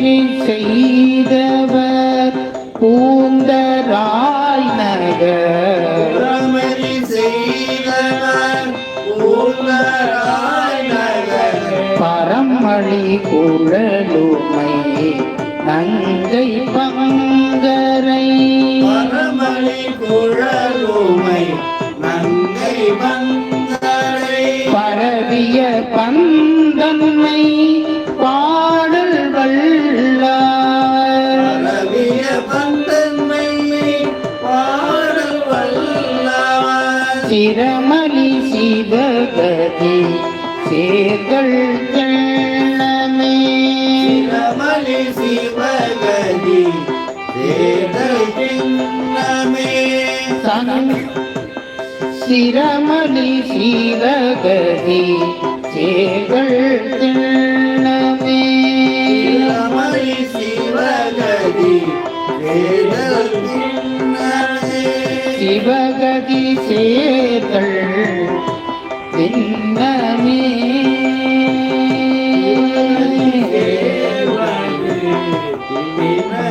அறநெறி செய்தவர் பூந்தராய் நகர். புறமதி செய்தவர் பூந்தராய் நகர். பரமளி குழலுமை நங்கை பங்கரை. பரமளி குழலுமை நங்கை மங்கரை பரவிய பந்தன்மை சிரமணி சிவகதி சேர்கள் தெள்ளமே ரமணி சிவகதி பின்னமே சங் சிரமணி சிவகதி சேர்கள் தெள்ளமே சிவகதி சேர்கள் தின்னமே தேவனே